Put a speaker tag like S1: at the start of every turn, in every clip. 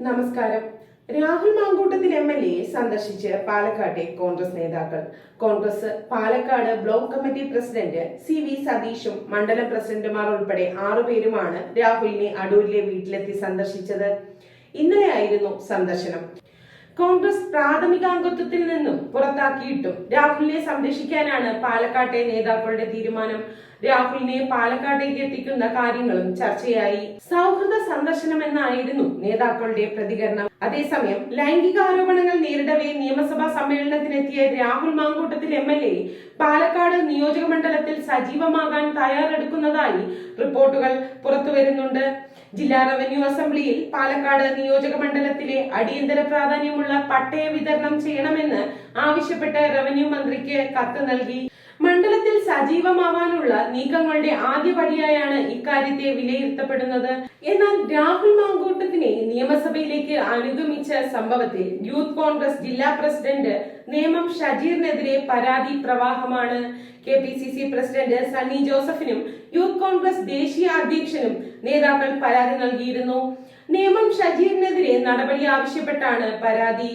S1: നമസ്കാരം. Rahul Mankoottathil M L A സന്ദർശിച്ച് പാലക്കാട്ടെ കോൺഗ്രസ് നേതാക്കൾ. Congress Palakkad block committee president C V സതീഷും മണ്ഡലം പ്രസിഡന്റുമാർ ഉൾപ്പെടെ ആറുപേരുമാണ് രാഹുലിനെ അടൂരിലെ വീട്ടിലെത്തി സന്ദർശിച്ചത്. ഇന്നലെയായിരുന്നു സന്ദർശനം. കോൺഗ്രസ് പ്രാഥമിക അംഗത്വത്തിൽ നിന്നും പുറത്താക്കിയിട്ടും രാഹുലിനെ സംരക്ഷിക്കാനാണ് പാലക്കാട്ടെ നേതാക്കളുടെ തീരുമാനം. രാഹുലിനെ പാലക്കാട്ടേക്ക് എത്തിക്കുന്ന കാര്യങ്ങളും ചർച്ചയായി. സൗഹൃദ സന്ദർശനമെന്നായിരുന്നു നേതാക്കളുടെ പ്രതികരണം. അതേസമയം ലൈംഗിക ആരോപണങ്ങൾ നേരിടവേ നിയമസഭാ സമ്മേളനത്തിനെത്തിയ Rahul Mankoottathil M L A Palakkad നിയോജക മണ്ഡലത്തിൽ സജീവമാകാൻ തയ്യാറെടുക്കുന്നതായി റിപ്പോർട്ടുകൾ പുറത്തുവരുന്നുണ്ട് ജില്ലാ റവന്യൂ അസംബ്ലിയിൽ പാലക്കാട് നിയോജക മണ്ഡലത്തിലെ അടിയന്തര പ്രാധാന്യമുള്ള പട്ടയ വിതരണം ചെയ്യണമെന്ന് ആവശ്യപ്പെട്ട് റവന്യൂ മന്ത്രിക്ക് കത്ത് നൽകി. മണ്ഡലത്തിൽ സജീവമാവാനുള്ള നീക്കങ്ങളുടെ ആദ്യപടിയായാണ് ഇക്കാര്യത്തെ വിലയിരുത്തപ്പെടുന്നത്. എന്നാൽ രാഹുൽ മാങ്കൂട്ടത്തിനെ നിയമസഭയിലേക്ക് അനുഗമിച്ച സംഭവത്തിൽ യൂത്ത് കോൺഗ്രസ് ജില്ലാ പ്രസിഡന്റ് നേമം ഷജീറിനെതിരെ പരാതി പ്രവാഹമാണ്. K P C C president Sunny ജോസഫിനും youth Congress ദേശീയ അധ്യക്ഷനും നേതാക്കൾ പരാതി നൽകിയിരുന്നു. നേമം ഷജീറിനെതിരെ നടപടി ആവശ്യപ്പെട്ടാണ് പരാതി.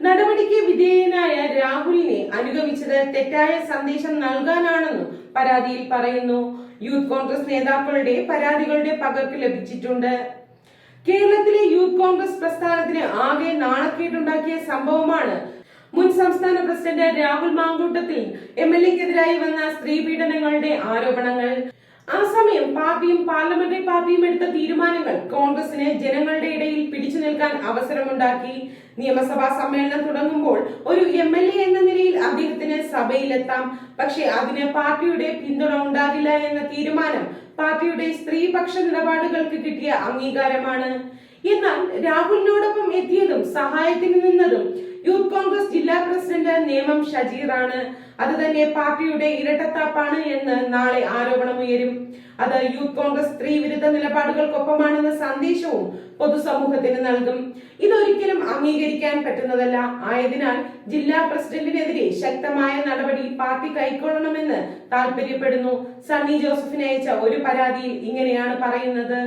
S1: നടപടിക്ക് വിധേയനായ രാഹുലിനെ അനുഗമിച്ചത് തെറ്റായ സന്ദേശം നൽകാനാണെന്നും പരാതിയിൽ പറയുന്നു. യൂത്ത് കോൺഗ്രസ് നേതാക്കളുടെ പരാതികളുടെ പകർപ്പ് ലഭിച്ചിട്ടുണ്ട്. കേരളത്തിലെ യൂത്ത് കോൺഗ്രസ് പ്രസ്ഥാനത്തിന് ആകെ നാണക്കേടുണ്ടാക്കിയ സംഭവമാണ് മുൻ സംസ്ഥാന president Rahul Mankoottathil M L എക്കെതിരായി വന്ന സ്ത്രീ പീഡനങ്ങളുടെ ആരോപണങ്ങൾ. ആ സമയം പാർട്ടിയും പാർലമെന്ററി പാർട്ടിയും എടുത്ത തീരുമാനങ്ങൾ കോൺഗ്രസിന് ജനങ്ങളുടെ ഇടയിൽ പിടിച്ചു നിൽക്കാൻ അവസരമുണ്ടാക്കി. നിയമസഭാ സമ്മേളനം തുടങ്ങുമ്പോൾ ഒരു എം എൽ എ എന്ന നിലയിൽ അദ്ദേഹത്തിന് സഭയിലെത്താം. പക്ഷേ അതിന് പാർട്ടിയുടെ പിന്തുണ ഉണ്ടാകില്ല എന്ന തീരുമാനം പാർട്ടിയുടെ സ്ത്രീപക്ഷ നിലപാടുകൾക്ക് കിട്ടിയ അംഗീകാരമാണ്. എന്നാൽ രാഹുലിനോടൊപ്പം എത്തിയതും സഹായത്തിന് നിന്നതും യൂത്ത് കോൺഗ്രസ് ജില്ലാ പ്രസിഡന്റ് നേമം ഷജീറാണ്. അത് തന്നെ പാർട്ടിയുടെ ഇരട്ടത്താപ്പാണ് എന്ന് നാളെ ആരോപണമുയരും അത് യൂത്ത് കോൺഗ്രസ് സ്ത്രീ വിരുദ്ധ നിലപാടുകൾക്കൊപ്പമാണെന്ന സന്ദേശവും പൊതുസമൂഹത്തിന് നൽകും. ഇതൊരിക്കലും അംഗീകരിക്കാൻ പറ്റുന്നതല്ല. ആയതിനാൽ ജില്ലാ പ്രസിഡന്റിനെതിരെ ശക്തമായ നടപടി പാർട്ടി കൈക്കൊള്ളണമെന്ന് താല്പര്യപ്പെടുന്നു സണ്ണി ജോസഫിന് അയച്ച ഒരു പരാതിയിൽ ഇങ്ങനെയാണ് പറയുന്നത്.